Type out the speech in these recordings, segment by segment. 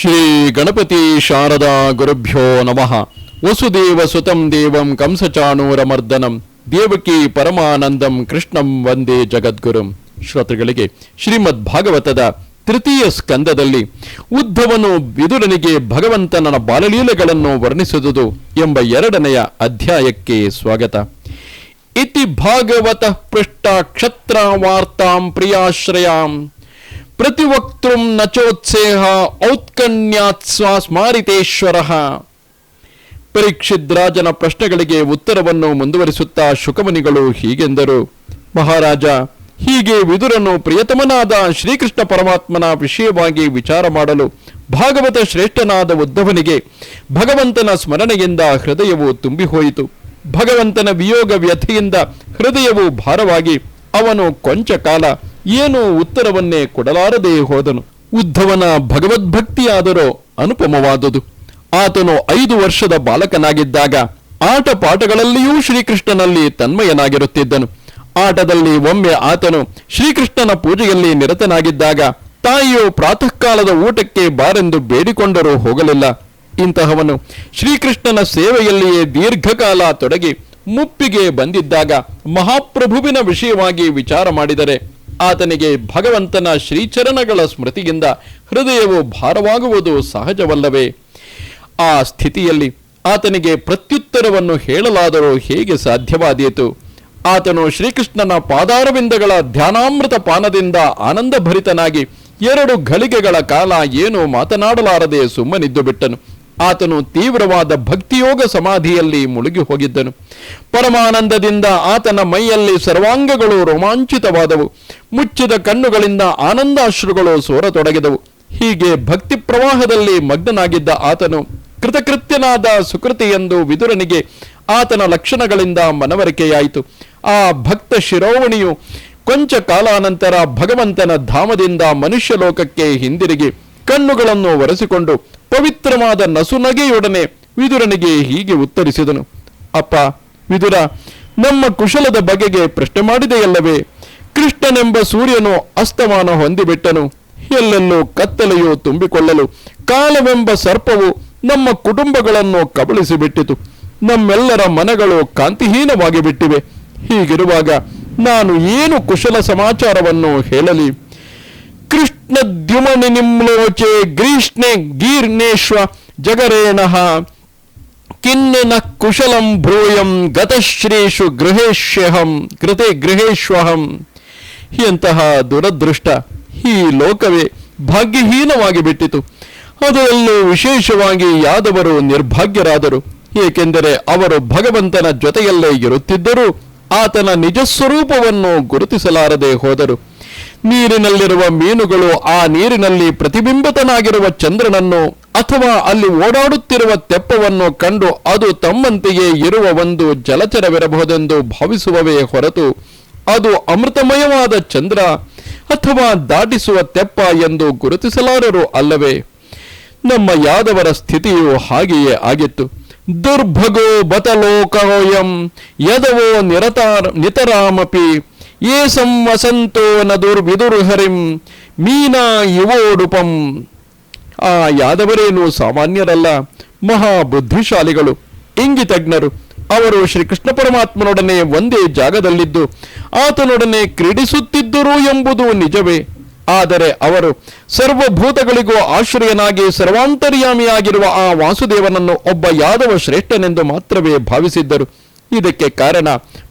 ಶ್ರೀ ಗಣಪತಿ ಶಾರದಾ ಗುರುಭ್ಯೋ ನಮಃ. ವಸುದೇವ ಸುತಂ ದೇವಂ ಕಂಸಚಾಣೂರಮರ್ದನಂ. ದೇವಕಿ ಪರಮಾನಂದಂ ಕೃಷ್ಣಂ ವಂದೇ ಜಗದ್ಗುರುಂ. ಶ್ರೋತೃಗಳಿಗೆ ಶ್ರೀಮದ್ ಭಾಗವತದ ತೃತೀಯ ಸ್ಕಂದದಲ್ಲಿ, ಉದ್ಧವನು ವಿದುರನಿಗೆ ಭಗವಂತನ ಬಾಲಲೀಲೆಗಳನ್ನು ವರ್ಣಿಸುವುದು ಎಂಬ ಎರಡನೆಯ ಅಧ್ಯಾಯಕ್ಕೆ ಸ್ವಾಗತ. ಇತಿ ಭಾಗವತ ಪೃಷ್ಟ ಕ್ಷತ್ರ ವಾರ್ತಾಂ ಪ್ರಿಯಾಶ್ರಯಾಂ. ಪ್ರತಿವಕ್ತೃಂ ನಚೋತ್ಸೇಹ ಔತ್ಕನ್ಯಾತ್ಸ್ವ ಸ್ಮಾರಿತೇಶ್ವರ ಪರೀಕ್ಷಿದ್ರಾಜನ ಪ್ರಶ್ನೆಗಳಿಗೆ ಉತ್ತರವನ್ನು ಮುಂದುವರಿಸುತ್ತಾ ಶುಕಮುನಿಗಳು ಹೀಗೆಂದರು. ಮಹಾರಾಜ, ಹೀಗೆ ವಿದುರನು ಪ್ರಿಯತಮನಾದ ಶ್ರೀಕೃಷ್ಣ ಪರಮಾತ್ಮನ ವಿಷಯವಾಗಿ ವಿಚಾರ ಮಾಡಲು ಭಾಗವತ ಶ್ರೇಷ್ಠನಾದ ಉದ್ಧವನಿಗೆ ಭಗವಂತನ ಸ್ಮರಣೆಯಿಂದ ಹೃದಯವು ತುಂಬಿ ಹೋಯಿತು ಭಗವಂತನ ವಿಯೋಗ ವ್ಯಥೆಯಿಂದ ಹೃದಯವು ಭಾರವಾಗಿ ಅವನು ಕೊಂಚ ಕಾಲ ಏನೂ ಉತ್ತರವನ್ನೇ ಕೊಡಲಾರದೆ ಹೋದನು. ಉದ್ಧವನ ಭಗವದ್ಭಕ್ತಿಯಾದರೂ ಅನುಪಮವಾದುದು. ಆತನು ಐದು ವರ್ಷದ ಬಾಲಕನಾಗಿದ್ದಾಗ ಆಟ ಪಾಠಗಳಲ್ಲಿಯೂ ಶ್ರೀಕೃಷ್ಣನಲ್ಲಿ ತನ್ಮಯನಾಗಿರುತ್ತಿದ್ದನು. ಆಟದಲ್ಲಿ ಒಮ್ಮೆ ಆತನು ಶ್ರೀಕೃಷ್ಣನ ಪೂಜೆಯಲ್ಲಿ ನಿರತನಾಗಿದ್ದಾಗ ತಾಯಿಯು ಪ್ರಾತಃ ಕಾಲದ ಊಟಕ್ಕೆ ಬಾರೆಂದು ಬೇಡಿಕೊಂಡರೂ ಹೋಗಲಿಲ್ಲ. ಇಂತಹವನು ಶ್ರೀಕೃಷ್ಣನ ಸೇವೆಯಲ್ಲಿಯೇ ದೀರ್ಘಕಾಲ ತೊಡಗಿ ಮುಪ್ಪಿಗೆ ಬಂದಿದ್ದಾಗ ಮಹಾಪ್ರಭುವಿನ ವಿಷಯವಾಗಿ ವಿಚಾರ ಮಾಡಿದರೆ ಆತನಿಗೆ ಭಗವಂತನ ಶ್ರೀಚರಣಗಳ ಸ್ಮೃತಿಯಿಂದ ಹೃದಯವು ಭಾರವಾಗುವುದು ಸಹಜವಲ್ಲವೇ? ಆ ಸ್ಥಿತಿಯಲ್ಲಿ ಆತನಿಗೆ ಪ್ರತ್ಯುತ್ತರವನ್ನು ಹೇಳಲಾದರೂ ಹೇಗೆ ಸಾಧ್ಯವಾದೀತು? ಆತನು ಶ್ರೀಕೃಷ್ಣನ ಪಾದಾರವಿಂದಗಳ ಧ್ಯಾನಾಮೃತ ಪಾನದಿಂದ ಆನಂದಭರಿತನಾಗಿ ಎರಡು ಘಳಿಗೆಗಳ ಕಾಲ ಏನು ಮಾತನಾಡಲಾರದೆ ಸುಮ್ಮನಿದ್ದು ಬಿಟ್ಟನು ಆತನು ತೀವ್ರವಾದ ಭಕ್ತಿಯೋಗ ಸಮಾಧಿಯಲ್ಲಿ ಮುಳುಗಿ ಹೋಗಿದ್ದನು. ಪರಮಾನಂದದಿಂದ ಆತನ ಮೈಯಲ್ಲಿ ಸರ್ವಾಂಗಗಳು ರೋಮಾಂಚಿತವಾದವು. ಮುಚ್ಚಿದ ಕಣ್ಣುಗಳಿಂದ ಆನಂದಾಶ್ರುಗಳು ಸೋರತೊಡಗಿದವು. ಹೀಗೆ ಭಕ್ತಿ ಪ್ರವಾಹದಲ್ಲಿ ಮಗ್ನನಾಗಿದ್ದ ಆತನು ಕೃತಕೃತ್ಯನಾದ ಸುಕೃತಿ ಎಂದು ವಿದುರನಿಗೆ ಆತನ ಲಕ್ಷಣಗಳಿಂದ ಮನವರಿಕೆಯಾಯಿತು. ಆ ಭಕ್ತ ಶಿರೋವಣಿಯು ಕೊಂಚ ಕಾಲಾನಂತರ ಭಗವಂತನ ಧಾಮದಿಂದ ಮನುಷ್ಯ ಲೋಕಕ್ಕೆ ಹಿಂದಿರುಗಿ ಕಣ್ಣುಗಳನ್ನು ಒರೆಸಿಕೊಂಡು ಪವಿತ್ರವಾದ ನಸುನಗೆಯೊಡನೆ ವಿದುರನಿಗೆ ಹೀಗೆ ಉತ್ತರಿಸಿದನು, ಅಪ್ಪ, ವಿದುರ, ನಮ್ಮ ಕುಶಲದ ಬಗೆಗೆ ಪ್ರಶ್ನೆ ಮಾಡಿದೆಯಲ್ಲವೇ? ಕೃಷ್ಣನೆಂಬ ಸೂರ್ಯನು ಅಸ್ತಮಾನ ಹೊಂದಿಬಿಟ್ಟನು. ಎಲ್ಲೆಲ್ಲೂ ಕತ್ತಲೆಯು ತುಂಬಿಕೊಳ್ಳಲು ಕಾಲವೆಂಬ ಸರ್ಪವು ನಮ್ಮ ಕುಟುಂಬಗಳನ್ನು ಕಬಳಿಸಿಬಿಟ್ಟಿತು. ನಮ್ಮೆಲ್ಲರ ಮನಗಳು ಕಾಂತಿಹೀನವಾಗಿ ಬಿಟ್ಟಿವೆ. ಹೀಗಿರುವಾಗ ನಾನು ಏನು ಕುಶಲ ಸಮಾಚಾರವನ್ನು ಹೇಳಲಿ? ದ್ಯುಮನಿ ನಿಮ್ಲೋಚೆ ಗ್ರೀಷ್ಣೆ ಗೀರ್ಣೇಶ್ವ ಜಗರೇಣಃ. ಕಿನ್ನ ಕುಶಲಂ ಭ್ರೂಯಂ ಗತಶ್ರೀಷು ಗೃಹೇಶ್ಯಹಂ ಕೃತೆ ಗೃಹೇಶ್ವಹಂ. ಎಂತಹ ದುರದೃಷ್ಟ ಈ ಲೋಕವೇ ಭಾಗ್ಯಹೀನವಾಗಿ ಬಿಟ್ಟಿತು. ಅದರಲ್ಲೂ ವಿಶೇಷವಾಗಿ ಯಾದವರು ನಿರ್ಭಾಗ್ಯರಾದರು. ಏಕೆಂದರೆ ಅವರು ಭಗವಂತನ ಜೊತೆಯಲ್ಲೇ ಇರುತ್ತಿದ್ದರೂ ಆತನ ನಿಜ ಸ್ವರೂಪವನ್ನು ಗುರುತಿಸಲಾರದೆ ಹೋದರು. ನೀರಿನಲ್ಲಿರುವ ಮೀನುಗಳು ಆ ನೀರಿನಲ್ಲಿ ಪ್ರತಿಬಿಂಬಿತನಾಗಿರುವ ಚಂದ್ರನನ್ನು ಅಥವಾ ಅಲ್ಲಿ ಓಡಾಡುತ್ತಿರುವ ತೆಪ್ಪವನ್ನು ಕಂಡು ಅದು ತಮ್ಮಂತೆಯೇ ಇರುವ ಒಂದು ಜಲಚರವಿರಬಹುದೆಂದು ಭಾವಿಸುವವೇ ಹೊರತು ಅದು ಅಮೃತಮಯವಾದ ಚಂದ್ರ ಅಥವಾ ದಾಟಿಸುವ ತೆಪ್ಪ ಎಂದು ಗುರುತಿಸಲಾರರು ಅಲ್ಲವೇ? ನಮ್ಮ ಯಾದವರ ಸ್ಥಿತಿಯು ಹಾಗೆಯೇ ಆಗಿತ್ತು. ದುರ್ಭಗೋ ಬತಲೋಕೋಯಂ ಯದವೋ ನಿರತಾರ ನಿತರಾಮಪಿ ಯೇ ನದುರ್ ವಿದುರ್ ಹರಿಂ ಮೀನಾ ಯುವೋಡುಪಂ ಆ ಯಾದವರೇನು ಸಾಮಾನ್ಯರಲ್ಲ ಮಹಾ ಬುದ್ಧಿಶಾಲಿಗಳು ಇಂಗಿತಜ್ಞರು, ಅವರು ಶ್ರೀಕೃಷ್ಣ ಪರಮಾತ್ಮನೊಡನೆ ಒಂದೇ ಜಾಗದಲ್ಲಿದ್ದು, ಆತನೊಡನೆ ಕ್ರೀಡಿಸುತ್ತಿದ್ದರು ಎಂಬುದು ನಿಜವೇ. ಆದರೆ ಅವರು ಸರ್ವಭೂತಗಳಿಗೂ ಆಶ್ರಯನಾಗಿ ಸರ್ವಾಂತರ್ಯಾಮಿಯಾಗಿರುವ ಆ ವಾಸುದೇವನನ್ನು ಒಬ್ಬ ಯಾದವ ಶ್ರೇಷ್ಠನೆಂದು ಮಾತ್ರವೇ ಭಾವಿಸಿದ್ದರು. ಇದಕ್ಕೆ ಕಾರಣ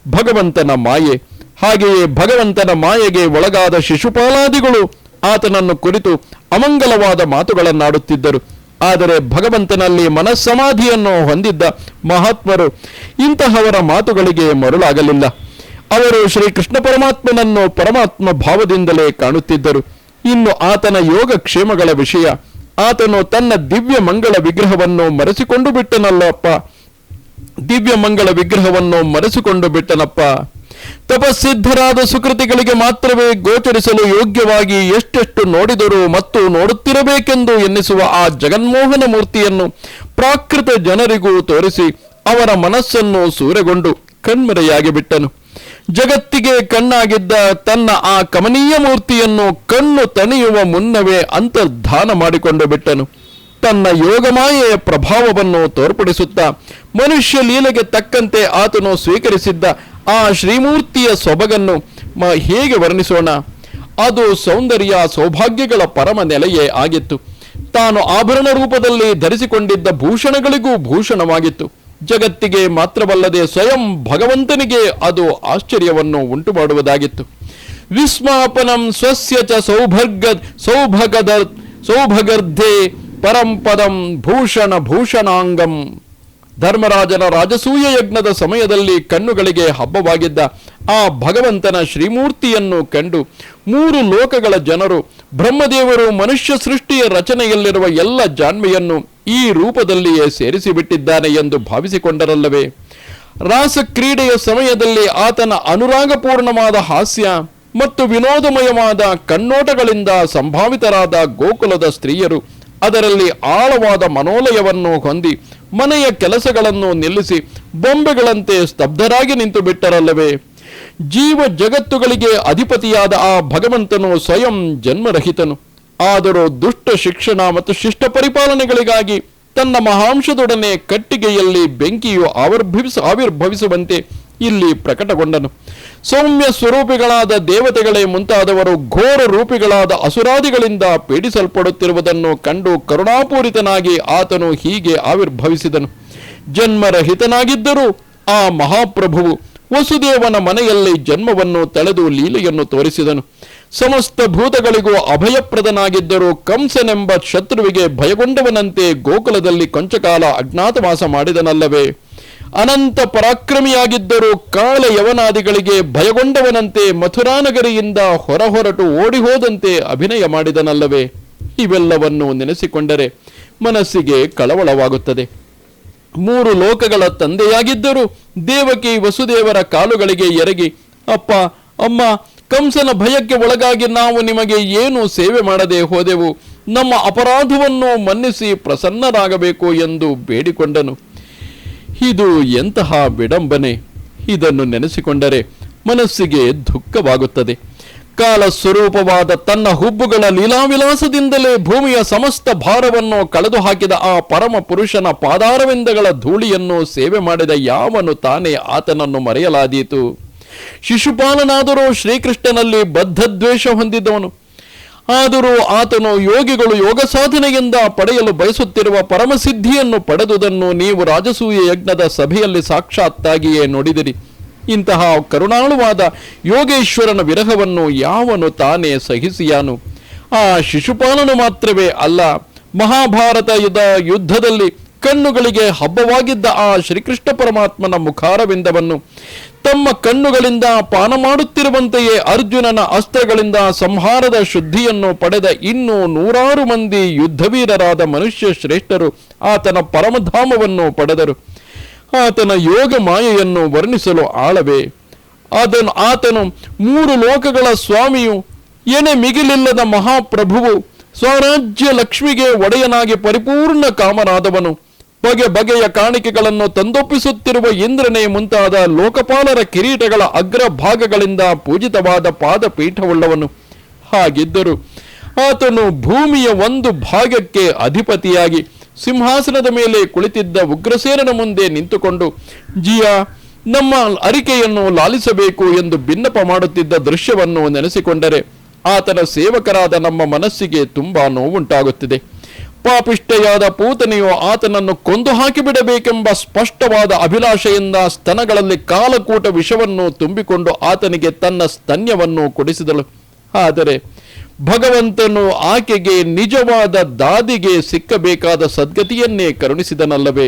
ಭಗವಂತನ ಮಾಯೆ. ಹಾಗೆಯೇ ಭಗವಂತನ ಮಾಯೆಗೆ ಒಳಗಾದ ಶಿಶುಪಾಲಾದಿಗಳು ಆತನನ್ನು ಕುರಿತು ಅಮಂಗಲವಾದ ಮಾತುಗಳನ್ನಾಡುತ್ತಿದ್ದರು. ಆದರೆ ಭಗವಂತನಲ್ಲಿ ಮನಸ್ಸಮಾಧಿಯನ್ನು ಹೊಂದಿದ್ದ ಮಹಾತ್ಮರು ಇಂತಹವರ ಮಾತುಗಳಿಗೆ ಮರುಳಾಗಲಿಲ್ಲ. ಅವರು ಶ್ರೀ ಕೃಷ್ಣ ಪರಮಾತ್ಮನನ್ನು ಪರಮಾತ್ಮ ಭಾವದಿಂದಲೇ ಕಾಣುತ್ತಿದ್ದರು. ಇನ್ನು ಆತನ ಯೋಗ ಕ್ಷೇಮಗಳ ವಿಷಯ, ಆತನು ತನ್ನ ದಿವ್ಯ ಮಂಗಳ ವಿಗ್ರಹವನ್ನು ಮರೆಸಿಕೊಂಡು ಬಿಟ್ಟನಲ್ಲಪ್ಪ. ದಿವ್ಯ ಮಂಗಳ ವಿಗ್ರಹವನ್ನು ಮರೆಸಿಕೊಂಡು ಬಿಟ್ಟನಪ್ಪ. ತಪಸ್ಸಿದ್ಧರಾದ ಸುಕೃತಿಗಳಿಗೆ ಮಾತ್ರವೇ ಗೋಚರಿಸಲು ಯೋಗ್ಯವಾಗಿ ಎಷ್ಟೆಷ್ಟು ನೋಡಿದರು ಮತ್ತು ನೋಡುತ್ತಿರಬೇಕೆಂದು ಎನ್ನಿಸುವ ಆ ಜಗನ್ಮೋಹನ ಮೂರ್ತಿಯನ್ನು ಪ್ರಾಕೃತ ಜನರಿಗೂ ತೋರಿಸಿ ಅವರ ಮನಸ್ಸನ್ನು ಸೂರೆಗೊಂಡು ಕಣ್ಮರೆಯಾಗಿ ಬಿಟ್ಟನು. ಜಗತ್ತಿಗೆ ಕಣ್ಣಾಗಿದ್ದ ತನ್ನ ಆ ಕಮನೀಯ ಮೂರ್ತಿಯನ್ನು ಕಣ್ಣು ತಣಿಯುವ ಮುನ್ನವೇ ಅಂತರ್ಧಾನ ಮಾಡಿಕೊಂಡು ಬಿಟ್ಟನು. ತನ್ನ ಯೋಗಮಾಯೆಯ ಪ್ರಭಾವವನ್ನು ತೋರ್ಪಡಿಸುತ್ತಾ ಮನುಷ್ಯ ಲೀಲೆಗೆ ತಕ್ಕಂತೆ ಆತನು ಸ್ವೀಕರಿಸಿದ್ದ ಆ ಶ್ರೀಮೂರ್ತಿಯ ಸೊಬಗನ್ನು ಹೇಗೆ ವರ್ಣಿಸೋಣ? ಅದು ಸೌಂದರ್ಯ ಸೌಭಾಗ್ಯಗಳ ಪರಮ ನೆಲೆಯೇ ಆಗಿತ್ತು. ತಾನು ಆಭರಣ ರೂಪದಲ್ಲಿ ಧರಿಸಿಕೊಂಡಿದ್ದ ಭೂಷಣಗಳಿಗೂ ಭೂಷಣವಾಗಿತ್ತು. ಜಗತ್ತಿಗೆ ಮಾತ್ರವಲ್ಲದೆ ಸ್ವಯಂ ಭಗವಂತನಿಗೆ ಅದು ಆಶ್ಚರ್ಯವನ್ನು ಉಂಟು ಮಾಡುವುದಾಗಿತ್ತು ವಿಸ್ಮಾಪನಂ ಸ್ವಸ್ಯ ಚ ಸೌಭರ್ಗ ಸೌಭಗದ ಸೌಭಗರ್ಧೆ ಪರಂಪದಂ ಭೂಷಣ ಭೂಷಣಾಂಗಂ. ಧರ್ಮರಾಜನ ರಾಜಸೂಯ ಯಜ್ಞದ ಸಮಯದಲ್ಲಿ ಕಣ್ಣುಗಳಿಗೆ ಹಬ್ಬವಾಗಿದ್ದ ಆ ಭಗವಂತನ ಶ್ರೀಮೂರ್ತಿಯನ್ನು ಕಂಡು ಮೂರು ಲೋಕಗಳ ಜನರು ಬ್ರಹ್ಮದೇವರು ಮನುಷ್ಯ ಸೃಷ್ಟಿಯ ರಚನೆಯಲ್ಲಿರುವ ಎಲ್ಲ ಜಾಣ್ಮೆಯನ್ನು ಈ ರೂಪದಲ್ಲಿಯೇ ಸೇರಿಸಿಬಿಟ್ಟಿದ್ದಾನೆ ಎಂದು ಭಾವಿಸಿಕೊಂಡರಲ್ಲವೇ? ರಾಸ ಕ್ರೀಡೆಯ ಸಮಯದಲ್ಲಿ ಆತನ ಅನುರಾಗಪೂರ್ಣವಾದ ಹಾಸ್ಯ ಮತ್ತು ವಿನೋದಮಯವಾದ ಕಣ್ಣೋಟಗಳಿಂದ ಸಂಭಾವಿತರಾದ ಗೋಕುಲದ ಸ್ತ್ರೀಯರು ಅದರಲ್ಲಿ ಆಳವಾದ ಮನೋಲಯವನ್ನು ಹೊಂದಿ ಮನೆಯ ಕೆಲಸಗಳನ್ನು ನಿಲ್ಲಿಸಿ ಬೊಂಬೆಗಳಂತೆ ಸ್ತಬ್ಧರಾಗಿ ನಿಂತು ಬಿಟ್ಟರಲ್ಲವೇ? ಜೀವ ಜಗತ್ತುಗಳಿಗೆ ಅಧಿಪತಿಯಾದ ಆ ಭಗವಂತನು ಸ್ವಯಂ ಜನ್ಮರಹಿತನು. ಆದರೂ ದುಷ್ಟ ಶಿಕ್ಷಣ ಮತ್ತು ಶಿಷ್ಟ ಪರಿಪಾಲನೆಗಳಿಗಾಗಿ ತನ್ನ ಮಹಾಂಶದೊಡನೆ ಕಟ್ಟಿಗೆಯಲ್ಲಿ ಬೆಂಕಿಯು ಆವಿರ್ಭವಿಸ, ಆವಿರ್ಭವಿಸುವಂತೆ ಇಲ್ಲಿ ಪ್ರಕಟಗೊಂಡನು. ಸೌಮ್ಯ ಸ್ವರೂಪಿಗಳಾದ ದೇವತೆಗಳೇ ಮುಂತಾದವರು ಘೋರ ರೂಪಿಗಳಾದ ಅಸುರಾದಿಗಳಿಂದ ಪೀಡಿಸಲ್ಪಡುತ್ತಿರುವುದನ್ನು ಕಂಡು ಕರುಣಾಪೂರಿತನಾಗಿ ಆತನು ಹೀಗೆ ಆವಿರ್ಭವಿಸಿದನು. ಜನ್ಮರಹಿತನಾಗಿದ್ದರೂ ಆ ಮಹಾಪ್ರಭುವು ವಸುದೇವನ ಮನೆಯಲ್ಲಿ ಜನ್ಮವನ್ನು ತಳೆದು ಲೀಲೆಯನ್ನು ತೋರಿಸಿದನು. ಸಮಸ್ತ ಭೂತಗಳಿಗೂ ಅಭಯಪ್ರದನಾಗಿದ್ದರೂ ಕಂಸನೆಂಬ ಶತ್ರುವಿಗೆ ಭಯಗೊಂಡವನಂತೆ ಗೋಕುಲದಲ್ಲಿ ಕೊಂಚಕಾಲ ಅಜ್ಞಾತವಾಸ ಮಾಡಿದನಲ್ಲವೇ? ಅನಂತ ಪರಾಕ್ರಮಿಯಾಗಿದ್ದರೂ ಕಾಳ ಯವನಾದಿಗಳಿಗೆ ಭಯಗೊಂಡವನಂತೆ ಮಥುರಾನಗರಿಯಿಂದ ಹೊರಹೊರಟು ಓಡಿಹೋದಂತೆ ಅಭಿನಯ ಮಾಡಿದನಲ್ಲವೇ? ಇವೆಲ್ಲವನ್ನು ನೆನೆಸಿಕೊಂಡರೆ ಮನಸ್ಸಿಗೆ ಕಳವಳವಾಗುತ್ತದೆ. ಮೂರು ಲೋಕಗಳ ತಂದೆಯಾಗಿದ್ದರೂ ದೇವಕಿ ವಸುದೇವರ ಕಾಲುಗಳಿಗೆ ಎರಗಿ, ಅಪ್ಪ, ಅಮ್ಮ, ಕಂಸನ ಭಯಕ್ಕೆ ಒಳಗಾಗಿ ನಾವು ನಿಮಗೆ ಏನು ಸೇವೆ ಮಾಡದೆ ಹೋದೆವು? ನಮ್ಮ ಅಪರಾಧವನ್ನು ಮನ್ನಿಸಿ ಪ್ರಸನ್ನರಾಗಬೇಕು ಎಂದು ಬೇಡಿಕೊಂಡನು. ಇದು ಎಂತಹ ವಿಡಂಬನೆ? ಇದನ್ನು ನೆನೆಸಿಕೊಂಡರೆ ಮನಸ್ಸಿಗೆ ದುಃಖವಾಗುತ್ತದೆ. ಕಾಲ ಸ್ವರೂಪವಾದ ತನ್ನ ಹುಬ್ಬುಗಳ ಲೀಲಾವಿಲಾಸದಿಂದಲೇ ಭೂಮಿಯ ಸಮಸ್ತ ಭಾರವನ್ನು ಕಳೆದು ಹಾಕಿದ ಆ ಪರಮ ಪುರುಷನ ಪಾದಾರವಿಂದಗಳ ಧೂಳಿಯನ್ನು ಸೇವೆ ಮಾಡಿದ ಯಾವನು ತಾನೇ ಆತನನ್ನು ಮರೆಯಲಾದೀತು. ಶಿಶುಪಾಲನಾದರೂ ಶ್ರೀಕೃಷ್ಣನಲ್ಲಿ ಬದ್ಧದ್ವೇಷ ಹೊಂದಿದ್ದವನು ಆದರೂ ಆತನು ಯೋಗಿಗಳು ಯೋಗ ಸಾಧನೆಯಿಂದ ಪಡೆಯಲು ಬಯಸುತ್ತಿರುವ ಪರಮಸಿದ್ಧಿಯನ್ನು ಪಡೆದುದನ್ನು ನೀವು ರಾಜಸೂಯ ಯಜ್ಞದ ಸಭೆಯಲ್ಲಿ ಸಾಕ್ಷಾತ್ತಾಗಿಯೇ ನೋಡಿದಿರಿ. ಇಂತಹ ಕರುಣಾಳುವಾದ ಯೋಗೇಶ್ವರನ ವಿರಹವನ್ನು ಯಾವನು ತಾನೇ ಸಹಿಸಿಯಾನು? ಆ ಶಿಶುಪಾಲನು ಮಾತ್ರವೇ ಅಲ್ಲ, ಮಹಾಭಾರತ ಯುದ್ಧ ಯುದ್ಧದಲ್ಲಿ ಕಣ್ಣುಗಳಿಗೆ ಹಬ್ಬವಾಗಿದ್ದ ಆ ಶ್ರೀಕೃಷ್ಣ ಪರಮಾತ್ಮನ ಮುಖಾರವಿಂದವನ್ನು ತಮ್ಮ ಕಣ್ಣುಗಳಿಂದ ಪಾನ ಮಾಡುತ್ತಿರುವಂತೆಯೇ ಅರ್ಜುನನ ಅಸ್ತ್ರಗಳಿಂದ ಸಂಹಾರದ ಶುದ್ಧಿಯನ್ನು ಪಡೆದ ಇನ್ನೂ ನೂರಾರು ಮಂದಿ ಯುದ್ಧವೀರರಾದ ಮನುಷ್ಯ ಶ್ರೇಷ್ಠರು ಆತನ ಪರಮಧಾಮವನ್ನು ಪಡೆದರು. ಆತನ ಯೋಗ ಮಾಯೆಯನ್ನು ವರ್ಣಿಸಲು ಆಳವೇ. ಅದನ್ನು ಆತನು ಮೂರು ಲೋಕಗಳ ಸ್ವಾಮಿಯು, ಎನೆ ಮಿಗಿಲಿಲ್ಲದ ಮಹಾಪ್ರಭುವು, ಸ್ವರಾಜ್ಯ ಲಕ್ಷ್ಮಿಗೆ ಒಡೆಯನಾಗಿ ಪರಿಪೂರ್ಣ ಕಾಮರಾದವನು ಬಗೆ ಬಗೆಯ ಕಾಣಿಕೆಗಳನ್ನು ತಂದೊಪ್ಪಿಸುತ್ತಿರುವ ಇಂದ್ರನೇ ಮುಂತಾದ ಲೋಕಪಾಲರ ಕಿರೀಟಗಳ ಅಗ್ರ ಭಾಗಗಳಿಂದ ಪೂಜಿತವಾದ ಪಾದಪೀಠವುಳ್ಳವನು ಹಾಗಿದ್ದರು. ಆತನು ಭೂಮಿಯ ಒಂದು ಭಾಗಕ್ಕೆ ಅಧಿಪತಿಯಾಗಿ ಸಿಂಹಾಸನದ ಮೇಲೆ ಕುಳಿತಿದ್ದ ಉಗ್ರಸೇನನ ಮುಂದೆ ನಿಂತುಕೊಂಡು, ಜಿಯಾ, ನಮ್ಮ ಅರಿಕೆಯನ್ನು ಲಾಲಿಸಬೇಕು ಎಂದು ಬಿನ್ನಪ ಮಾಡುತ್ತಿದ್ದ ದೃಶ್ಯವನ್ನು ನೆನೆಸಿಕೊಂಡರೆ ಆತನ ಸೇವಕರಾದ ನಮ್ಮ ಮನಸ್ಸಿಗೆ ತುಂಬಾ ನೋವುಂಟಾಗುತ್ತಿದೆ. ಪಾಪಿಷ್ಠೆಯಾದ ಪೂತನೆಯು ಆತನನ್ನು ಕೊಂದು ಹಾಕಿಬಿಡಬೇಕೆಂಬ ಸ್ಪಷ್ಟವಾದ ಅಭಿಲಾಷೆಯಿಂದ ಸ್ತನಗಳಲ್ಲಿ ಕಾಲಕೂಟ ವಿಷವನ್ನು ತುಂಬಿಕೊಂಡು ಆತನಿಗೆ ತನ್ನ ಸ್ತನ್ಯವನ್ನು ಕೊಡಿಸಿದಳು. ಆದರೆ ಭಗವಂತನು ಆಕೆಗೆ ನಿಜವಾದ ದಾದಿಗೆ ಸಿಕ್ಕಬೇಕಾದ ಸದ್ಗತಿಯನ್ನೇ ಕರುಣಿಸಿದನಲ್ಲವೇ?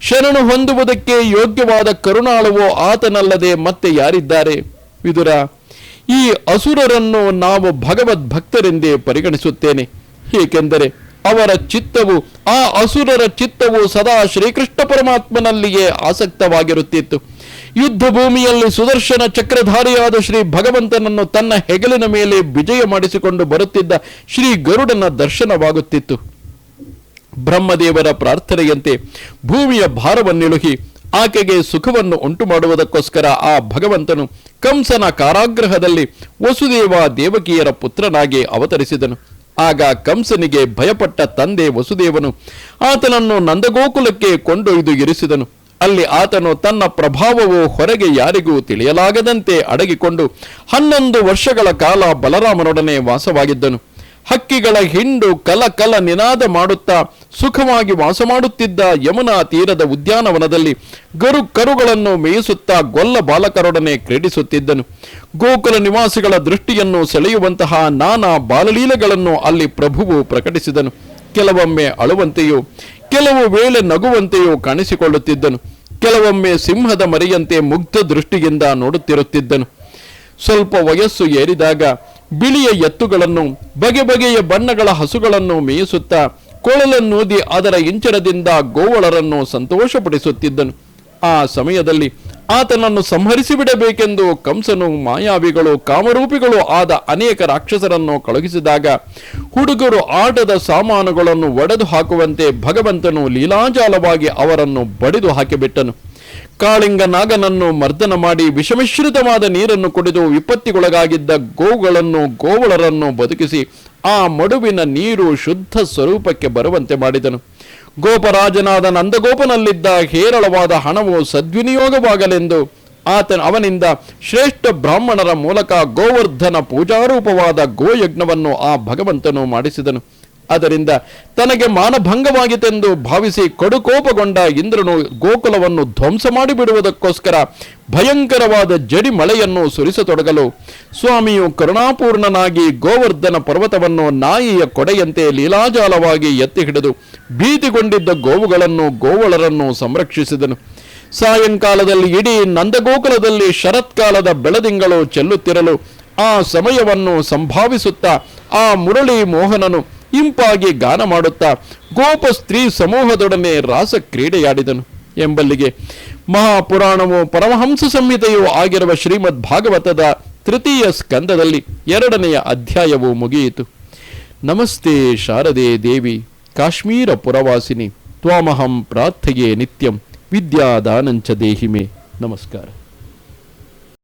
ಶರಣು ಹೊಂದುವುದಕ್ಕೆ ಯೋಗ್ಯವಾದ ಕರುಣಾಳುವೋ ಆತನಲ್ಲದೆ ಮತ್ತೆ ಯಾರಿದ್ದಾರೆ? ವಿದುರ, ಈ ಅಸುರರನ್ನು ನಾವು ಭಗವದ್ ಭಕ್ತರೆಂದೇ ಪರಿಗಣಿಸುತ್ತೇನೆ. ಏಕೆಂದರೆ ಅವರ ಚಿತ್ತವು, ಆ ಅಸುರರ ಚಿತ್ತವು ಸದಾ ಶ್ರೀಕೃಷ್ಣ ಪರಮಾತ್ಮನಲ್ಲಿಯೇ ಆಸಕ್ತವಾಗಿರುತ್ತಿತ್ತು. ಯುದ್ಧ ಭೂಮಿಯಲ್ಲಿ ಸುದರ್ಶನ ಚಕ್ರಧಾರಿಯಾದ ಶ್ರೀ ಭಗವಂತನನ್ನು ತನ್ನ ಹೆಗಲಿನ ಮೇಲೆ ವಿಜಯ ಮಾಡಿಸಿಕೊಂಡು ಬರುತ್ತಿದ್ದ ಶ್ರೀ ಗರುಡನ ದರ್ಶನವಾಗುತ್ತಿತ್ತು. ಬ್ರಹ್ಮದೇವರ ಪ್ರಾರ್ಥನೆಯಂತೆ ಭೂಮಿಯ ಭಾರವನ್ನಿಳುಹಿ ಆಕೆಗೆ ಸುಖವನ್ನು ಉಂಟು ಮಾಡುವುದಕ್ಕೋಸ್ಕರ ಆ ಭಗವಂತನು ಕಂಸನ ಕಾರಾಗೃಹದಲ್ಲಿ ವಸುದೇವ ದೇವಕಿಯರ ಪುತ್ರನಾಗಿ ಅವತರಿಸಿದನು. ಆಗ ಕಂಸನಿಗೆ ಭಯಪಟ್ಟ ತಂದೆ ವಸುದೇವನು, ಆತನನ್ನು ನಂದಗೋಕುಲಕ್ಕೆ ಕೊಂಡೊಯ್ದು ಇರಿಸಿದನು. ಅಲ್ಲಿ ಆತನು ತನ್ನ ಪ್ರಭಾವವು ಹೊರಗೆ ಯಾರಿಗೂ ತಿಳಿಯಲಾಗದಂತೆ ಅಡಗಿಕೊಂಡು ಹನ್ನೊಂದು ವರ್ಷಗಳ ಕಾಲ ಬಲರಾಮನೊಡನೆ ವಾಸವಾಗಿದ್ದನು. ಹಕ್ಕಿಗಳ ಹಿಂಡು ಕಲ ಕಲ ನಿನಾದ ಮಾಡುತ್ತಾ ಸುಖವಾಗಿ ವಾಸ ಮಾಡುತ್ತಿದ್ದ ಯಮುನಾ ತೀರದ ಉದ್ಯಾನವನದಲ್ಲಿ ಗರು ಕರುಗಳನ್ನು ಮೇಯಿಸುತ್ತಾ ಗೊಲ್ಲ ಬಾಲಕರೊಡನೆ ಕ್ರೀಡಿಸುತ್ತಿದ್ದನು. ಗೋಕುಲ ನಿವಾಸಿಗಳ ದೃಷ್ಟಿಯನ್ನು ಸೆಳೆಯುವಂತಹ ನಾನಾ ಬಾಲಲೀಲೆಗಳನ್ನು ಅಲ್ಲಿ ಪ್ರಭುವು ಪ್ರಕಟಿಸಿದನು. ಕೆಲವೊಮ್ಮೆ ಅಳುವಂತೆಯೂ, ಕೆಲವು ವೇಳೆ ನಗುವಂತೆಯೂ ಕಾಣಿಸಿಕೊಳ್ಳುತ್ತಿದ್ದನು. ಕೆಲವೊಮ್ಮೆ ಸಿಂಹದ ಮರೆಯಂತೆ ಮುಗ್ಧ ದೃಷ್ಟಿಯಿಂದ ನೋಡುತ್ತಿರುತ್ತಿದ್ದನು. ಸ್ವಲ್ಪ ವಯಸ್ಸು ಏರಿದಾಗ ಬಿಳಿಯ ಎತ್ತುಗಳನ್ನು, ಬಗೆ ಬಗೆಯ ಬಣ್ಣಗಳ ಹಸುಗಳನ್ನು ಮೇಯಿಸುತ್ತಾ ಕೊಳಲನ್ನೂದಿ ಅದರ ಇಂಚರದಿಂದ ಗೋವಳರನ್ನು ಸಂತೋಷಪಡಿಸುತ್ತಿದ್ದನು. ಆ ಸಮಯದಲ್ಲಿ ಆತನನ್ನು ಸಂಹರಿಸಿಬಿಡಬೇಕೆಂದು ಕಂಸನು, ಮಾಯಾವಿಗಳು, ಕಾಮರೂಪಿಗಳು ಆದ ಅನೇಕ ರಾಕ್ಷಸರನ್ನು ಕಳುಹಿಸಿದಾಗ ಹುಡುಗರು ಆಟದ ಸಾಮಾನುಗಳನ್ನು ಒಡೆದು ಹಾಕುವಂತೆ ಭಗವಂತನು ಲೀಲಾಜಾಲವಾಗಿ ಅವರನ್ನು ಬಡಿದು ಹಾಕಿಬಿಟ್ಟನು ಕಾಳಿಂಗ ನಾಗನನ್ನು ಮರ್ದನ ಮಾಡಿ ವಿಷಮಿಶ್ರಿತವಾದ ನೀರನ್ನು ಕುಡಿದು ವಿಪತ್ತಿಗೊಳಗಾಗಿದ್ದ ಗೋವುಗಳನ್ನು ಗೋವಳರನ್ನು ಬದುಕಿಸಿ ಆ ಮಡುವಿನ ನೀರು ಶುದ್ಧ ಸ್ವರೂಪಕ್ಕೆ ಬರುವಂತೆ ಮಾಡಿದನು. ಗೋಪರಾಜನಾದ ನಂದಗೋಪನಲ್ಲಿದ್ದ ಹೇರಳವಾದ ಹಣವು ಸದ್ವಿನಿಯೋಗವಾಗಲೆಂದು ಆತನ ಅವನಿಂದ ಶ್ರೇಷ್ಠ ಬ್ರಾಹ್ಮಣರ ಮೂಲಕ ಗೋವರ್ಧನ ಪೂಜಾರೂಪವಾದ ಗೋಯಜ್ಞವನ್ನು ಆ ಭಗವಂತನು ಮಾಡಿಸಿದನು. ಅದರಿಂದ ತನಗೆ ಮಾನಭಂಗವಾಗಿತೆಂದು ಭಾವಿಸಿ ಕಡುಕೋಪಗೊಂಡ ಇಂದ್ರನು ಗೋಕುಲವನ್ನು ಧ್ವಂಸ ಮಾಡಿಬಿಡುವುದಕ್ಕೋಸ್ಕರ ಭಯಂಕರವಾದ ಜಡಿ ಮಳೆಯನ್ನು ಸುರಿಸತೊಡಗಲು. ಸ್ವಾಮಿಯು ಕರುಣಾಪೂರ್ಣನಾಗಿ ಗೋವರ್ಧನ ಪರ್ವತವನ್ನು ನಾಯಿಯ ಕೊಡೆಯಂತೆ ಲೀಲಾಜಾಲವಾಗಿ ಎತ್ತಿ ಹಿಡಿದು ಭೀತಿಗೊಂಡಿದ್ದ ಗೋವುಗಳನ್ನು ಗೋವಳರನ್ನು ಸಂರಕ್ಷಿಸಿದನು. ಸಾಯಂಕಾಲದಲ್ಲಿ ಇಡೀ ನಂದಗೋಕುಲದಲ್ಲಿ ಶರತ್ಕಾಲದ ಬೆಳದಿಂಗಳು ಚೆಲ್ಲುತ್ತಿರಲು ಆ ಸಮಯವನ್ನು ಸಂಭಾವಿಸುತ್ತಾ ಆ ಮುರಳಿ ಮೋಹನನು ಇಂಪಾಗಿ ಗಾನ ಮಾಡುತ್ತಾ ಗೋಪ ಸ್ತ್ರೀ ಸಮೂಹದೊಡನೆ ರಾಸ ಕ್ರೀಡೆಯಾಡಿದನು ಎಂಬಲ್ಲಿಗೆ ಮಹಾಪುರಾಣವು ಪರಮಹಂಸ ಸಂಹಿತೆಯೂ ಆಗಿರುವ ಶ್ರೀಮದ್ ಭಾಗವತದ ತೃತೀಯ ಸ್ಕಂದದಲ್ಲಿ ಎರಡನೆಯ ಅಧ್ಯಾಯವು ಮುಗಿಯಿತು. ನಮಸ್ತೆ ಶಾರದೆ ದೇವಿ, ಕಾಶ್ಮೀರ ಪುರವಾಸಿನಿ, ತ್ವಾಮಹಂ ಪ್ರಾರ್ಥೆಯೇ ನಿತ್ಯಂ, ವಿದ್ಯಾದಾನಂಚ ದೇಹಿಮೆ. ನಮಸ್ಕಾರ.